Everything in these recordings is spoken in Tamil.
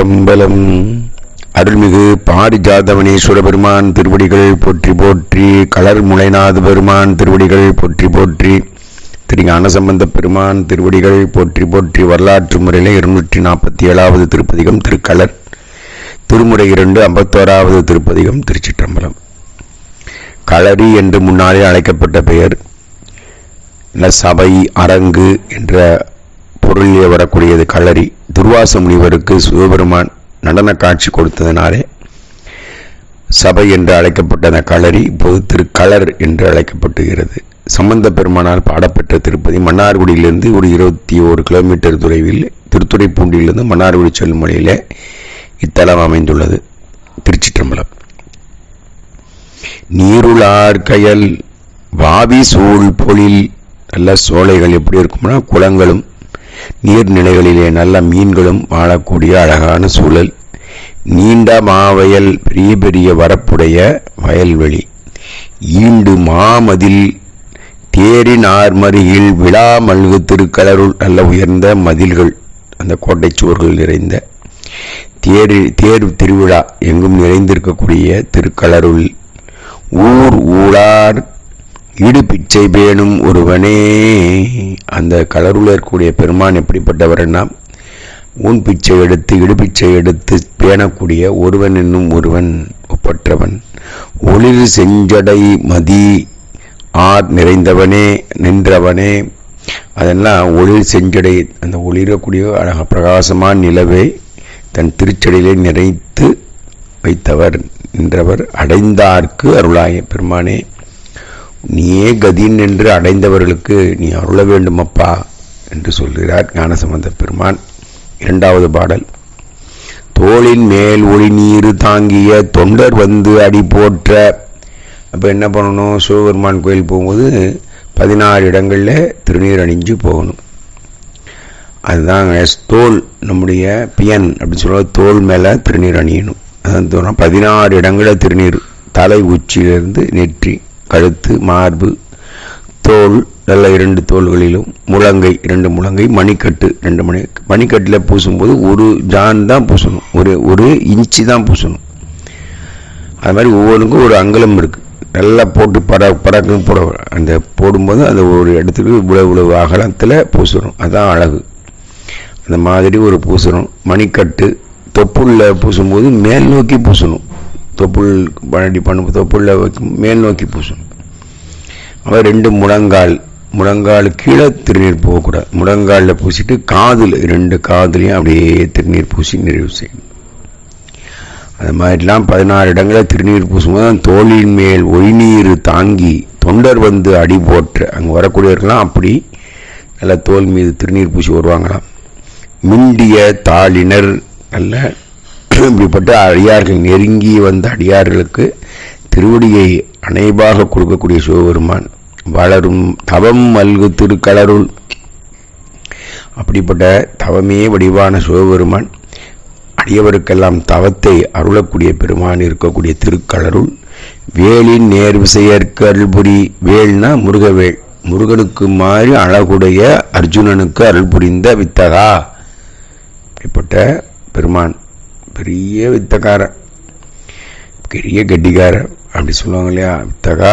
திருச்சிற்றம்பலம் அருள்மிகு பாரிஜாதவனேஸ்வர சுரபெருமான் திருவடிகள் போற்றி போற்றி கலர் முளைநாத பெருமான் திருவடிகள் போற்றி போற்றி திரு ஞானசம்பந்த பெருமான் திருவடிகள் போற்றி போற்றி வரலாற்று முறையில் இருநூற்றி நாற்பத்தி ஏழாவது திருப்பதிகம் திருக்கலர் திருமுறை இரண்டு ஐம்பத்தோராவது திருப்பதிகம் திருச்சிற்றம்பலம். களரி என்று முன்னாலே அழைக்கப்பட்ட பெயர் சபை அரங்கு என்ற பொருளிலே வரக்கூடியது களரி துர்வாச முனிவருக்கு சிவபெருமான் நடன காட்சி கொடுத்ததினாலே சபை என்று அழைக்கப்பட்ட அந்த களரி இப்போது திருக்களர் என்று அழைக்கப்படுகிறது. சம்பந்த பெருமானால் பாடப்பெற்ற திருப்பதி மன்னார்குடியிலிருந்து ஒரு இருபத்தி ஓரு கிலோமீட்டர் தொலைவில் திருத்துறைப்பூண்டியிலிருந்து மன்னார்குடி செல்லும் வழியிலே இத்தலம் அமைந்துள்ளது. திருச்சிற்றம்பலம். நீருளார்கயல் வாவி சூழ் பொழில் நல்ல சோலைகள் எப்படி இருக்கும்னா குளங்களும் நீர்நிலைகளிலே நல்ல மீன்களும் வாழக்கூடிய அழகான சூழல். நீண்ட மாவயல் பெரிய பெரிய வரப்புடைய வயல்வெளி. ஈண்டு மாமதில் தேரின் ஆர்மருகில் விழா மல்கு திருக்கலருள் நல்ல உயர்ந்த மதில்கள் அந்த கோட்டை சுவர்கள் நிறைந்த. தேர் தேர் திருவிழா எங்கும் நிறைந்திருக்கக்கூடிய திருக்கலருள் ஊர் ஊழார் இடு பிச்சை பேணும் ஒருவனே. அந்த கலருல இருக்கக்கூடிய பெருமான் எப்படிப்பட்டவர்னா ஊன் பிச்சை எடுத்து இடுபிச்சை எடுத்து பேணக்கூடிய ஒருவன் என்னும் ஒருவன் ஒப்பற்றவன். ஒளிர் செஞ்சடை மதி ஆர் நிறைந்தவனே நின்றவனே. அதெல்லாம் ஒளிர் செஞ்சடை அந்த ஒளிரக்கூடிய அழக பிரகாசமான நிலவை தன் திருச்சடையிலே நிறைத்து வைத்தவர் நின்றவர் அடைந்தார்க்கு அருளாய பெருமானே. நீயே கதின் என்று அடைந்தவர்களுக்கு நீ அருள வேண்டுமப்பா என்று சொல்கிறார் ஞானசம்பந்த பெருமான். இரண்டாவது பாடல். தோளின் மேல் ஒளி நீர் தாங்கிய தொண்டர் வந்து அடி போற்ற. அப்போ என்ன பண்ணணும்? சிவபெருமான் கோயில் போகும்போது பதினாறு இடங்களில் திருநீர் அணிஞ்சு போகணும். அதுதான் தோல் நம்முடைய பியன் அப்படின்னு சொல்லுவாங்க. தோல் மேலே திருநீர் அணியணும். அதான் தோணும் பதினாறு இடங்களில் திருநீர் தலை உச்சியிலிருந்து நெற்றி. கழுத்து மார்பு தோல் நல்ல இரண்டு தோள்களிலும் முழங்கை இரண்டு முழங்கை மணிக்கட்டு ரெண்டு மணி மணிக்கட்டில் பூசும்போது ஒரு ஜான் தான் பூசணும். ஒரு ஒரு இன்ச்சு தான் பூசணும். அது மாதிரி ஒவ்வொன்றுக்கும் ஒரு அங்கலம் இருக்குது நல்லா போட்டு பட பறக்கும் போட அந்த போடும்போது அந்த ஒரு இடத்துக்கு இவ்வளவு இவ்வளவு அகலத்தில் பூசணும். அதுதான் அழகு. அந்த மாதிரி ஒரு பூசணும். மணிக்கட்டு தொப்புள்ள பூசும்போது மேல் நோக்கி பூசணும். தொப்புள் பழடி பண்ணும் தொப்புள்ள மேல் நோக்கி பூசணும் அவர் ரெண்டு முழங்கால் முழங்கால் கீழே திருநீர் போகக்கூடாது. முழங்காலில் பூசிட்டு காதில் ரெண்டு காதுலையும் அப்படியே திருநீர் பூசி நிறைவு செய்யணும். அது மாதிரிலாம் பதினாறு இடங்களில் திருநீர் பூசும்போது தோளின் மேல் ஒளிநீர் தாங்கி தொண்டர் வந்து அடி போற்று. அங்கே வரக்கூடியவர்கள்லாம் அப்படி நல்ல தோல் மீது திருநீர் பூசி வருவாங்களாம். மிண்டிய தாளினர் நல்ல இப்படிப்பட்ட அடியார்கள் நெருங்கி வந்த அடியார்களுக்கு திருவடியை அனைவாக கொடுக்கக்கூடிய சிவபெருமான் வளரும் தவம் மல்கு திருக்கலருள். அப்படிப்பட்ட தவமே வடிவான சிவபெருமான் அடியவருக்கெல்லாம் தவத்தை அருளக்கூடிய பெருமான் இருக்கக்கூடிய திருக்கலருள். வேலின் நேர் விசையற்கு அருள்புரி வேல்னா முருகவேள் முருகனுக்கு மாறி அழகுடைய அர்ஜுனனுக்கு அருள் புரிந்த வித்தகா. இப்படிப்பட்ட பெருமான் பெரிய வித்தக்காரன் பெரிய கெட்டிக்காரர் அப்படி சொல்லுவாங்க இல்லையா? வித்தகா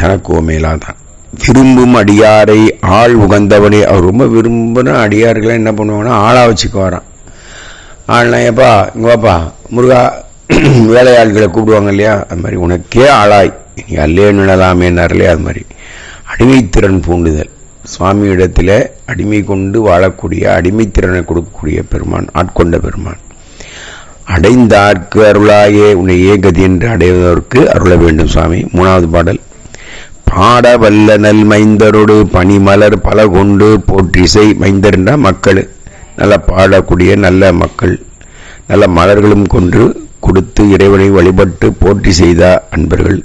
தனக்கோமேலா தான் விரும்பும் அடியாரை ஆள் உகந்தவனே. அவர் ரொம்ப விரும்பின அடியார்களை என்ன பண்ணுவாங்கன்னா ஆளாக வச்சுக்குவாராம். ஆள்னா ஏப்பா இங்கே வாப்பா முருகா வேலையாள்களை கூப்பிடுவாங்க இல்லையா? அது மாதிரி உனக்கே ஆளாய். நீ அல்லே நிழலாமேனார் இல்லையா? அது மாதிரி. அடிமைத்திறன் பூண்டுதல். சுவாமியிடத்தில் அடிமை கொண்டு வாழக்கூடிய அடிமைத்திறனை கொடுக்கக்கூடிய பெருமான் ஆட்கொண்ட பெருமான். அடைந்தார்க்கு அருளாயே உன்னை ஏகதி என்று அடைவதற்கு அருள வேண்டும் சுவாமி மூணாவது பாடல். பாட வல்ல நல் மைந்தரோடு பனிமலர் பல கொண்டு போற்றிசை மைந்தர்னா மக்கள். நல்ல பாடக்கூடிய நல்ல மக்கள். நல்ல மலர்களும் கொண்டு கொடுத்து இறைவனை வழிபட்டு போற்றி செய்த அன்பர்கள்.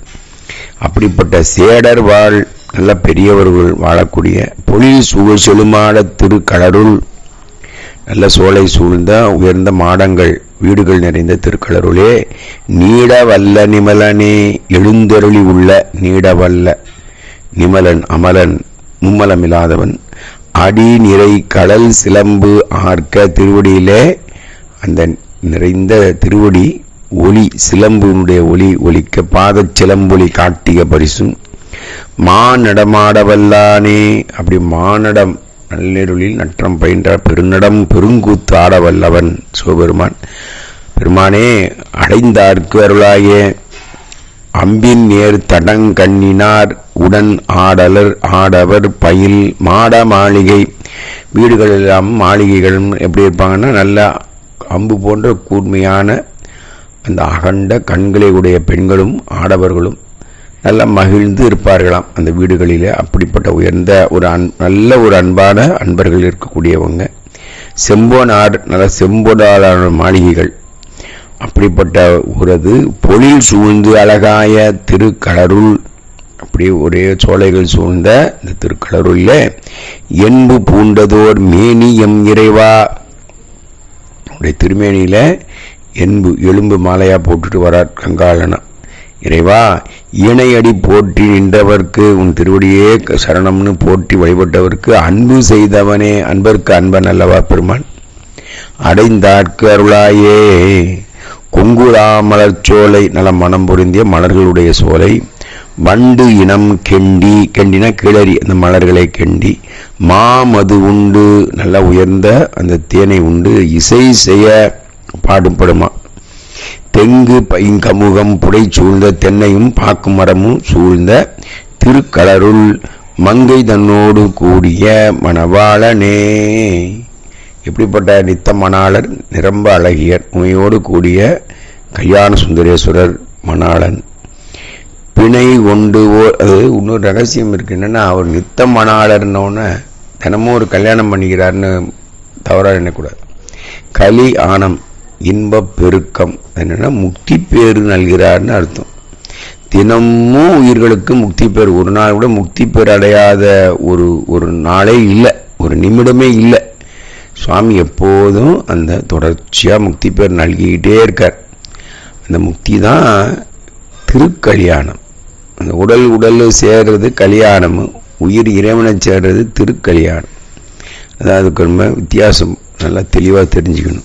அப்படிப்பட்ட சேடர் வாழ் நல்ல பெரியவர்கள் வாழக்கூடிய பொழில் சூழ் செழுமாட திருக்கடருள் நல்ல சோலை சூழ்ந்த உயர்ந்த மாடங்கள் வீடுகள் நிறைந்த திருக்களருளே நீட வல்ல நிமலனே எழுந்தருளி உள்ள நீட வல்ல நிமலன் அமலன் மும்மலமில்லாதவன் அடி நிறை கடல் சிலம்பு ஆர்க்க திருவடியிலே அந்த நிறைந்த திருவடி ஒளி சிலம்புனுடைய ஒளி ஒலிக்க பாத சிலம்பொலி காட்டிய பரிசும் மானடமாடவல்லானே அப்படி மானடம் நல்லெருளில் நற்றம் பயின்ற பெருநடம் பெருங்கூத்து ஆடவல்லவன் சிவபெருமான். பெருமானே அடைந்தார்க்கு அருளாயே அம்பின் நேர் தடங்கண்ணினார் உடன் ஆடலர் ஆடவர் பயில் மாட மாளிகை. வீடுகள் எல்லாம் மாளிகைகளும் எப்படி இருப்பாங்கன்னா நல்ல அம்பு போன்ற கூர்மையான அந்த அகண்ட கண்களை உடைய பெண்களும் ஆடவர்களும் நல்லா மகிழ்ந்து இருப்பார்களாம். அந்த வீடுகளிலே அப்படிப்பட்ட உயர்ந்த ஒரு அன் நல்ல ஒரு அன்பான அன்பர்கள் இருக்கக்கூடியவங்க. செம்பொனார் நல்ல செம்பொடாலான மாளிகைகள். அப்படிப்பட்ட உரது பொழில் சூழ்ந்து அழகாய திருக்கடருள் அப்படி ஒரே சோலைகள் சூழ்ந்த இந்த திருக்கடருள்ல என்பு பூண்டதோர் மேனி எம் இறைவா உடைய திருமேனியில என்பு எலும்பு மாலையா போட்டுட்டு வரார் கங்காளனா இறைவா இணையடி போற்றி நின்றவர்க்கு உன் திருவடியே சரணம்னு போற்றி வழிபட்டவர்க்கு அன்பு செய்தவனே அன்பர்க்கு அன்பன் அல்லவா பெருமான்? அடைந்தாட்கு அருளாயே கொங்குரா மலர்ச்சோலை நல மனம் பொருந்திய மலர்களுடைய சோலை வண்டு இனம் கெண்டி கெண்டின கிளறி அந்த மலர்களை கெண்டி மாமது உண்டு நல்ல உயர்ந்த அந்த தேனை உண்டு இசை செய்ய பாடுபடுமா தெங்கு பைங்கமுகம் புடை சூழ்ந்த தென்னையும் பாக்கு மரமும் சூழ்ந்த திருக்கலருள் மங்கை தன்னோடு கூடிய மணவாளனே. எப்படிப்பட்ட நித்த மணாளர் நிரம்ப அழகியர் உமையோடு கூடிய கல்யாண சுந்தரேஸ்வரர் மணாளன். பிணை கொண்டு ஓ அது இன்னொரு ரகசியம் இருக்கு. என்னென்னா அவர் நித்த மணாளர்னோன்னு தினமும் ஒரு கல்யாணம் பண்ணிக்கிறாருன்னு தவறாக எண்ணக்கூடாது. கலி ஆனம். இன்பப் பெருக்கம். என்னென்னா முக்தி பேறு நல்கிறார்னு அர்த்தம். தினமும் உயிர்களுக்கு முக்தி பேர். ஒரு நாள் கூட முக்தி பேர் அடையாத ஒரு ஒரு நாளே இல்லை. ஒரு நிமிடமே இல்லை. சுவாமி எப்போதும் அந்த தொடர்ச்சியாக முக்தி பேர் நல்கிக்கிட்டே இருக்கார். அந்த முக்தி தான் திருக்கல்யாணம். அந்த உடல் உடல் சேர்றது கல்யாணம். உயிர் இறைவனை சேர்றது திருக்கல்யாணம். அதான் அதுக்கு ரொம்ப வித்தியாசம். நல்லா தெளிவாக தெரிஞ்சுக்கணும்.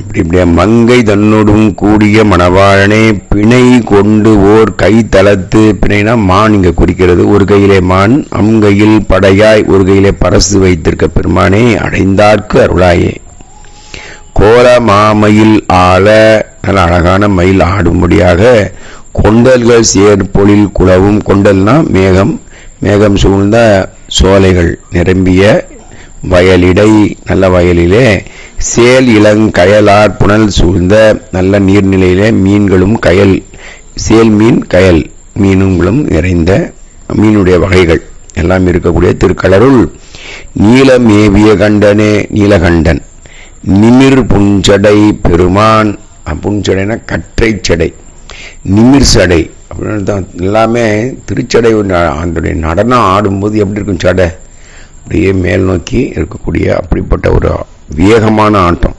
இப்படி இப்படியே மங்கை தன்னோடும் கூடிய மணவாழனே பிணை கொண்டு ஓர் கை தளத்து. பிணைனா மான் இங்க குறிக்கிறது. ஒரு கையிலே மான் அம்கையில் படையாய் ஒரு கையிலே பரசு வைத்திருக்க பெருமானே அடைந்தார்க்கு அருளாயே. கோல மாமயில் ஆள நல்ல அழகான மயில் ஆடும்படியாக கொண்டல்கள் சேர்பொழில் குளவும் கொண்டல்னா மேகம் மேகம் சூழ்ந்த சோலைகள் நிரம்பிய வயலிடை நல்ல வயலிலே சேல் இளங்கயலார் புனல் சூழ்ந்த நல்ல நீர்நிலையில மீன்களும் கயல் சேல் மீன் கயல் மீனுங்களும் நிறைந்த மீனுடைய வகைகள். எல்லாம் இருக்கக்கூடிய திருக்கலருள் நீலமேவிய கண்டனே நீலகண்டன். நிமிர் புஞ்சடை பெருமான். புஞ்சடைனா கற்றை சடை. நிமிர் சடை. அப்படின்னு தான் எல்லாமே திருச்சடை அதனுடைய நடனம் ஆடும்போது எப்படி இருக்கும் சடை? அப்படியே மேல் நோக்கி இருக்கக்கூடிய அப்படிப்பட்ட ஒரு வேகமான ஆட்டம்.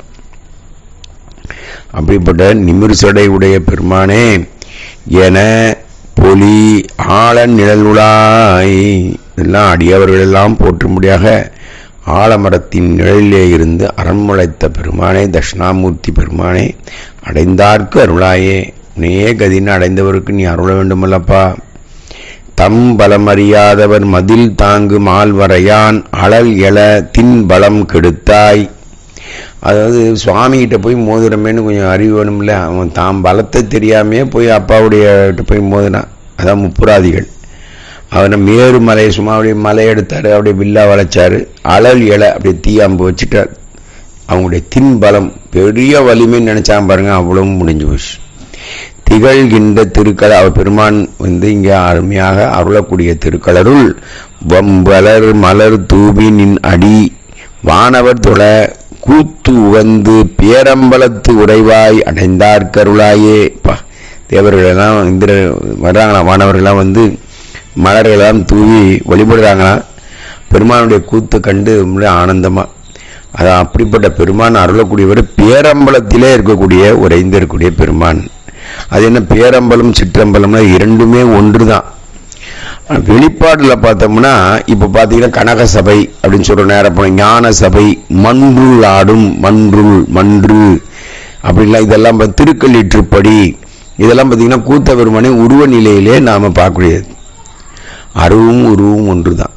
அப்படிப்பட்ட நிமிர்சடை உடைய பெருமானே என பொலி ஆழன் நிழலுளாய் இதெல்லாம் அடியவர்கள் எல்லாம் போற்றும்படியாக ஆலமரத்தின் நிழலிலே இருந்து அரண்முளைத்த பெருமானே தட்சிணாமூர்த்தி பெருமானே அடைந்தார்க்கு அருளாயே. உனையே கதின்னு அடைந்தவருக்கு நீ அருள வேண்டுமல்லப்பா. தம் பலமறியாதவர் மதில் தாங்கு மால்வரையான் அழல் எழ தின் பலம் கெடுத்தாய். அதாவது சுவாமிகிட்ட போய் மோதுறமேனு கொஞ்சம் அறிவு வேணும்ல அவன் தாம் பலத்தை தெரியாமையே போய் அப்பாவுடைய கிட்ட போய் மோதினான் அதான் முப்புராதிகள். அவனை மேரு மலை சும்மா அப்படியே மலை எடுத்தாரு அப்படியே வில்லா வளைச்சாரு அழல் இலை அப்படியே தீயாம்பு வச்சுட்டார். அவங்களுடைய தின்பலம் பெரிய வலிமைன்னு நினைச்சான் பாருங்க அவ்வளவும் முடிஞ்சு போச்சு. திகழ்கின்ற திருக்கல அவர் பெருமான் வந்து இங்கே அருமையாக அருளக்கூடிய திருக்கலருள் வம்பலர் மலர் தூவி நின் அடி வானவர் தொழ கூத்து உகந்து பேரம்பலத்து உறைவாய் அடைந்தார்கருளாயே பா தேவர்களெல்லாம் இந்திர வர்றாங்களாம் மாணவர்கள்லாம் வந்து மலர்களெல்லாம் தூவி வழிபடுறாங்களாம் பெருமானுடைய கூத்து கண்டு ரொம்ப ஆனந்தமாக அதான் அப்படிப்பட்ட பெருமான் அருளக்கூடியவர் பேரம்பலத்திலே இருக்கக்கூடிய உறைந்திருக்கக்கூடிய பெருமான். அது என்ன பேரம்பலம் சிற்றம்பலம்னா இரண்டுமே ஒன்று தான் வெளிப்பாடுல பார்த்தோம்னா இப்ப பாத்தீங்கன்னா கனக சபை அப்படின்னு சொல்ற நேரம் போன ஞான சபை மன்றுள் ஆடும் மன்றுள் மன்று அப்படின்லாம் இதெல்லாம் திருக்கல்லிற்றுப்படி இதெல்லாம் பார்த்தீங்கன்னா கூத்த பெருமானை உருவ நிலையிலே நாம பார்க்கக்கூடியது. அருவும் உருவும் ஒன்று தான்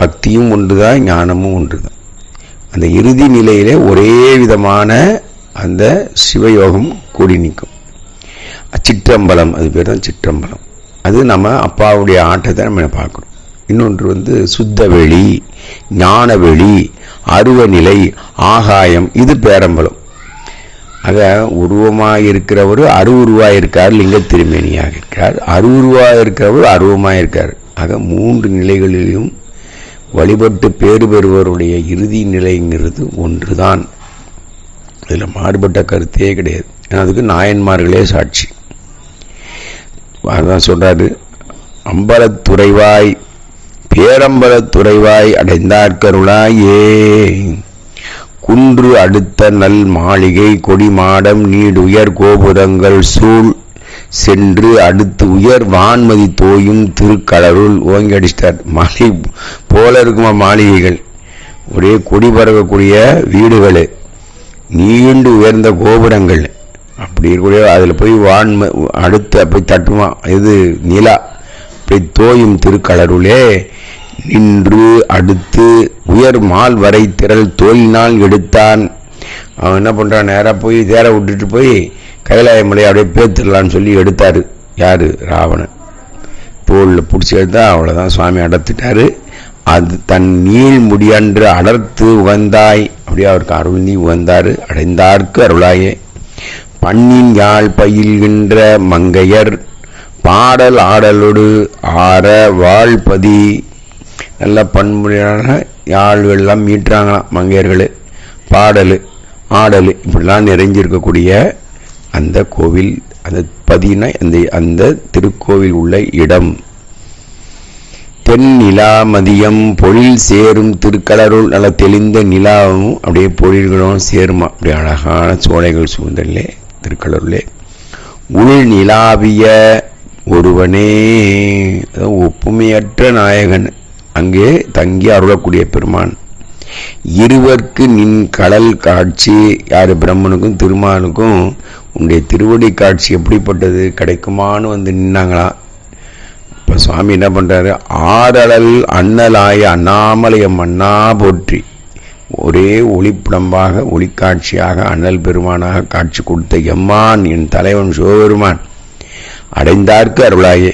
பக்தியும் ஒன்று தான் ஞானமும் ஒன்று தான் அந்த இறுதி நிலையிலே ஒரே விதமான அந்த சிவயோகம் கூடி நிற்கும். சிற்றம்பலம் அது பேர் தான் சிற்றம்பலம். அது நம்ம அப்பாவுடைய ஆட்டத்தை நம்ம பார்க்கணும். இன்னொன்று வந்து சுத்தவெளி ஞானவெளி அருவநிலை ஆகாயம் இது பேரம்பலம். ஆக உருவமாக இருக்கிறவர் அருவுருவாக இருக்கார் லிங்க திருமேனியாக இருக்கிறார் அருவுருவாக இருக்கிறவர் அருவமாக இருக்கார் ஆக மூன்று நிலைகளிலும் வழிபட்டு பேறு பெறுவருடைய இறுதி நிலைங்கிறது ஒன்றுதான். இதில் மாறுபட்ட கருத்தே கிடையாது. ஏன்னா அதுக்கு நாயன்மார்களே சாட்சி. அதான் சொல்கிறாரு அம்பலத்துறைவாய் பேரம்பலத்துறைவாய் அடைந்தார்கருளாயே குன்று அடுத்த நல் மாளிகை கொடி மாடம் நீடுயர் கோபுரங்கள் சூழ் சென்று அடுத்து உயர் வான்மதி தோயும் திருக்கடவுள் ஓங்கி அடிச்சிட்டார் மாளிகை போல இருக்குமா மாளிகைகள்? ஒரே கொடி பரவக்கூடிய வீடுகள். நீண்டு உயர்ந்த கோபுரங்கள். அப்படி இருக்கக்கூடிய அதில் போய் வான்ம அடுத்து போய் தட்டுவான் இது நிலா அப்படி தோயும் திருக்கலருளே நின்று அடுத்து உயர் மால் வரை திரள் தோலினால் எடுத்தான். அவன் என்ன பண்ணுறான் நேராக போய் தேர விட்டுட்டு போய் கைலாய மலையை அப்படியே பேத்துடலான்னு சொல்லி எடுத்தார். யார்? ராவணன். தோளில் பிடிச்சி எடுத்தா அவ்வளோதான் சுவாமி அடர்த்திட்டாரு. அது தன் நீள் முடியன்று அடர்த்து உகந்தாய். அப்படியே அவருக்கு அருள் நீ உகந்தார் அடைந்தார்க்கு அருளாயே. பண்ணின் யாழ் பயில்கின்ற மங்கையர் பாடல் ஆடலோடு ஆற வாழ்பதி. நல்ல பண்புடையான யாழ்வெல்லாம் மீட்டுறாங்களாம் மங்கையர்கள்? பாடல் ஆடல் இப்படிலாம் நிறைஞ்சிருக்கக்கூடிய அந்த கோவில் அந்த பதின அந்த அந்த திருக்கோவில் உள்ள இடம். தென் நிலா மதியம் பொழில் சேரும் திருக்கலருள் நல்ல தெளிந்த நிலாவும் அப்படியே பொழில்களும் சேருமா? அப்படியே அழகான சோலைகள் சூழ்ந்தல்லே திருக்கடருளே உள் நிலாவிய ஒருவனே ஒப்புமையற்ற நாயகன். அங்கே தங்கி அருளக்கூடிய பெருமான். இருவர்க்கு நின் கடல் காட்சி யார் பிரம்மனுக்கும் திருமானுக்கும் உன்னுடைய திருவடி காட்சி எப்படிப்பட்டது? கிடைக்குமான்னு வந்து நின்னாங்களாம் இப்போ சுவாமி என்ன பண்ணுறாரு ஆறளவில் அண்ணலாய அண்ணாமலையம் அண்ணா போற்றி. ஒரே ஒளிப்புடம்பாக ஒளிக்காட்சியாக அண்ணல் பெருமானாக காட்சி கொடுத்த எம்மான் என் தலைவன் சிவபெருமான் அடைந்தார்க்கு அருளாயே.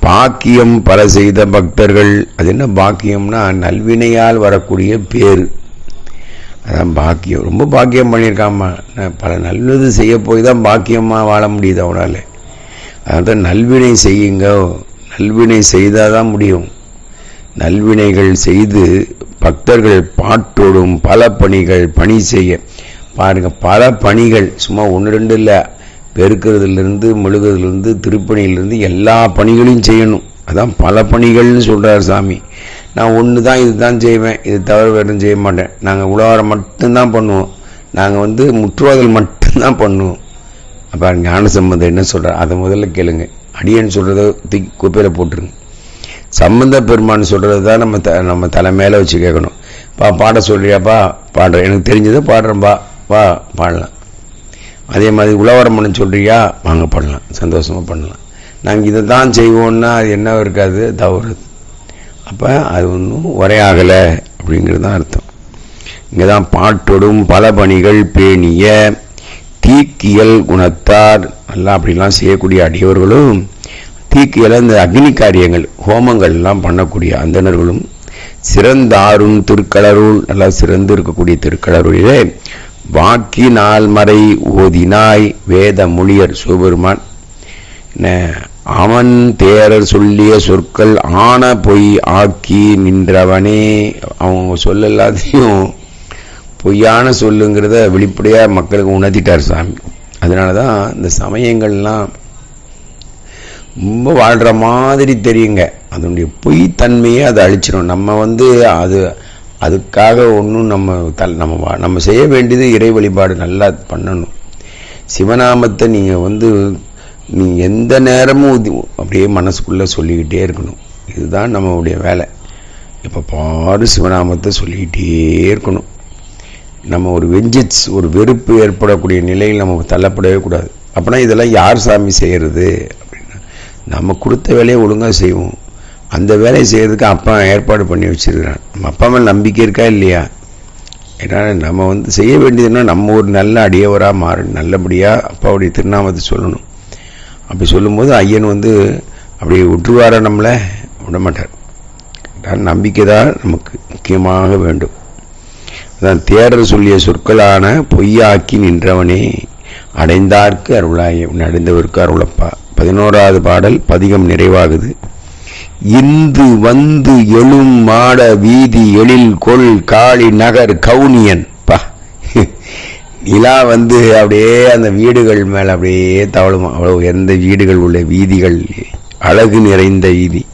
பாக்கியம் பல செய்த பக்தர்கள் அது என்ன பாக்கியம்னா நல்வினையால் வரக்கூடிய பேர் அதான் பாக்கியம். ரொம்ப பாக்கியம் பண்ணியிருக்காம்மா. நான் பல நல்லது செய்ய போய் தான் பாக்கியமாக வாழ முடியுது அவனால. அதான் நல்வினை செய்யுங்க. நல்வினை செய்தால் தான் முடியும். நல்வினைகள் செய்து பக்தர்கள் பாட்டோடும் பல பணிகள் பணி செய்ய. பாருங்க பல பணிகள். சும்மா ஒன்று ரெண்டு இல்லை. பெருக்கிறதுலேருந்து மெழுகிறதுலேருந்து திருப்பணியிலிருந்து எல்லா பணிகளையும் செய்யணும். அதான் பல பணிகள்னு சொல்கிறார் சாமி. நான் ஒன்று தான் இது தான் செய்வேன். இது தவிர வேறும் செய்ய மாட்டேன். நாங்கள் உழவாரம் மட்டும்தான் பண்ணுவோம். நாங்கள் வந்து முற்றுவாதல் மட்டும்தான் பண்ணுவோம். அப்போ ஞானசம்பந்தம் என்ன சொல்கிறார் அதை முதல்ல கேளுங்க. அடியன் சொல்கிறத தூக்கி குப்பையில் போட்டுருங்க. சம்பந்த பெருமான் சொல்கிறது தான் நம்ம த நம்ம தலை மேலே வச்சு கேட்கணும். பா பாட சொல்றியாப்பா? பாடுறேன் எனக்கு தெரிஞ்சதை பாடுறேன்பா வா பாடலாம். அதே மாதிரி உழவரம்மன் சொல்கிறியா சொல்றியா? வாங்க பண்ணலாம் சந்தோஷமாக பண்ணலாம் நாங்கள் இதை தான் செய்வோம்னா அது என்ன இருக்காது? தவறு. அப்போ அது ஒன்றும் உரையாகலை அப்படிங்கிறது தான் அர்த்தம். இங்கே தான் பாட்டொடும் பல பணிகள் பேணிய தீக்கியல் குணத்தார். எல்லாம் அப்படிலாம் செய்யக்கூடிய அடியவர்களும் தீக்கு இழந்த அக்னி காரியங்கள் ஹோமங்கள் எல்லாம் பண்ணக்கூடிய அந்தணர்களும் சிறந்தாரும் திருக்கடருள் நல்லா சிறந்து இருக்கக்கூடிய திருக்கலருளிலே வாக்கி நாள்மறை ஓதினாய் வேத மொழியர் சிவபெருமான். என்ன அவன் தேரர் சொல்லிய சொற்கள் ஆன பொய் ஆக்கி நின்றவனே. அவங்க சொல்ல எல்லாத்தையும் பொய்யான சொல்லுங்கிறத வெளிப்படையாக மக்களுக்கு உணர்த்திட்டார் சாமி. அதனால தான் இந்த சமயங்கள்லாம் ரொம்ப வாழ்கிற மாதிரி தெரியுங்க. அதனுடைய பொய் தன்மையை அதை அழிச்சிடும் நம்ம வந்து அது அதுக்காக ஒன்றும் நம்ம தல் நம்ம வா- நம்ம செய்ய வேண்டியது இறை வழிபாடு நல்லா பண்ணணும். சிவநாமத்தை நீங்கள் வந்து நீ எந்த நேரமும் அப்படியே மனசுக்குள்ளே சொல்லிக்கிட்டே இருக்கணும். இதுதான் நம்மளுடைய வேலை. இப்போ பாரு சிவநாமத்தை சொல்லிக்கிட்டே இருக்கணும். நம்ம ஒரு வெஞ்சிட்ஸ் ஒரு வெறுப்பு ஏற்படக்கூடிய நிலையில் நம்ம தள்ளப்படவே கூடாது. அப்படின்னா இதெல்லாம் யார் சாமி செய்கிறது நம்ம கொடுத்த வேலையை ஒழுங்காக செய்வோம். அந்த வேலையை செய்கிறதுக்கு அப்பா ஏற்பாடு பண்ணி வச்சிருக்கிறான் நம்ம அப்பா மேலே நம்பிக்கை இருக்கா இல்லையா? ஏன்னா நம்ம வந்து செய்ய வேண்டியதுன்னா நம்ம ஒரு நல்ல அடியவராக மாறு நல்லபடியாக அப்பாவுடைய திருநாமத்தை சொல்லணும். அப்படி சொல்லும்போது ஐயன் வந்து அப்படி விட்டுருவார நம்மளை? விட மாட்டார் நம்பிக்கை தான் நமக்கு முக்கியமாக வேண்டும். அதான் தேரர் சொல்லிய சொற்களான பொய்யாக்கி நின்றவனே அடைந்தார்க்கு அருளாய் அடைந்தவருக்கு அருளப்பா. பதினோராவது பாடல் பதிகம் நிறைவாகுது. இந்து வந்து எழும் மாட வீதி எழில் கொள் காளி நகர் கவுனியன். பா. நிலா வந்து அப்படியே அந்த வீடுகள் மேலே அப்படியே தவழும். அவ்வளோ எந்த வீடுகள் உள்ள வீதிகள். அழகு நிறைந்த வீதி.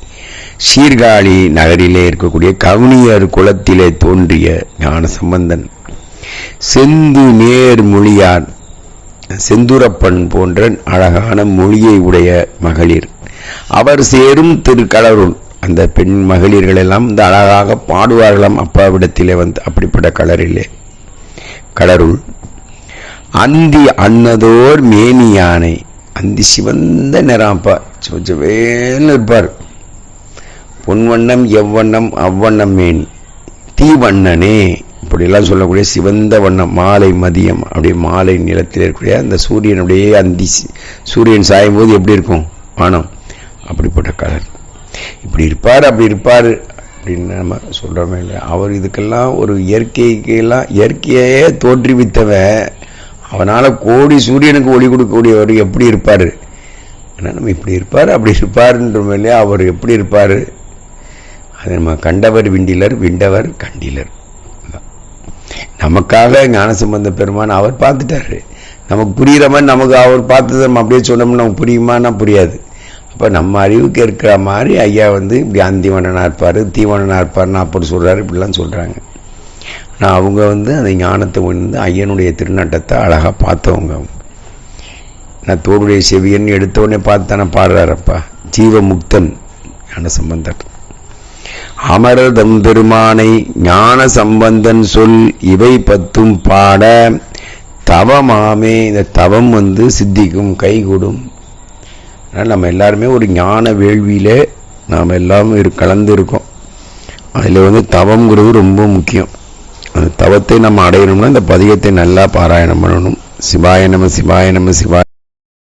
சீர்காழி நகரிலே இருக்கக்கூடிய கவுனியர் குலத்திலே தோன்றிய ஞான சம்பந்தன் செந்து நேர் மொழியான். செந்துரப்பன் போன்ற அழகான மொழியை உடைய மகளிர். அவர் சேரும் திருக்கலருள் அந்த பெண் மகளிர்கள் எல்லாம் இந்த அழகாக பாடுவார்களாம் அப்பாவிடத்திலே வந்து அப்படிப்பட்ட கலரிலே கலருள் அந்தி அன்னதோர் மேனி யானை அந்தி சிவந்த நிறாப்பா அப்பா சுவேன்னு இருப்பார் பொன்வண்ணம் எவ்வண்ணம் அவ்வண்ணம் மேனி தீவண்ணனே இப்படியெல்லாம் சொல்லக்கூடிய சிவந்த வண்ணம் மாலை மதியம் அப்படியே மாலை நிலத்தில் இருக்கக்கூடிய அந்த சூரியனுடைய அந்தி சூரியன் சாயும் போது எப்படி இருக்கும்? வானம். அப்படிப்பட்ட கலர். இப்படி இருப்பார் அப்படி இருப்பார் அப்படின்னு நம்ம சொல்கிறோமே இல்லை அவர் இதுக்கெல்லாம் ஒரு இயற்கைக்கெல்லாம் இயற்கையே தோற்றுவித்தவன் அவனால் கோடி சூரியனுக்கு ஒளி கொடுக்கக்கூடியவர் எப்படி இருப்பார்? ஆனால் நம்ம இப்படி இருப்பார் அப்படி இருப்பார்ன்ற இல்லையா? அவர் எப்படி இருப்பார்? அது நம்ம கண்டவர் விண்டிலர் விண்டவர் கண்டிலர். நமக்காக ஞானசம்பந்த பெருமான் அவர் பார்த்துட்டாரு. நமக்கு புரிகிற மாதிரி நமக்கு அவர் பார்த்தது நம்ம அப்படியே சொன்னோம்னா நமக்கு புரியுமானா புரியாது. அப்போ நம்ம அறிவுக்கு இருக்கிற மாதிரி ஐயா வந்து இப்படி அந்திவண்ணனாக இருப்பார் தீவனனாக இருப்பார்னு அப்படி சொல்கிறாரு இப்படிலாம் சொல்கிறாங்க ஆனால் அவங்க வந்து அந்த ஞானத்தை வந்து ஐயனுடைய திருநட்டத்தை அழகாக பார்த்தவங்க அவங்க. நான் தோடுடைய செவியன் எடுத்தோடனே பார்த்து தானே பாடுறாரப்பா. ஜீவமுக்தன் ஞான சம்பந்தன் அமரதம் பெருமானை ஞான சம்பந்தன் சொல் இவை பத்தும் பாட தவமாமே. இந்த தவம் வந்து சித்திக்கும் கைகூடும். அதனால் நம்ம எல்லாருமே ஒரு ஞான வேள்வியில் நாம் எல்லாம் இரு கலந்து இருக்கோம் அதில் வந்து தவங்கிறது ரொம்ப முக்கியம். அந்த தவத்தை நம்ம அடையணும்னா இந்த பதிகத்தை நல்லா பாராயணம் பண்ணணும். சிவாய நம சிவாய நம சிவாய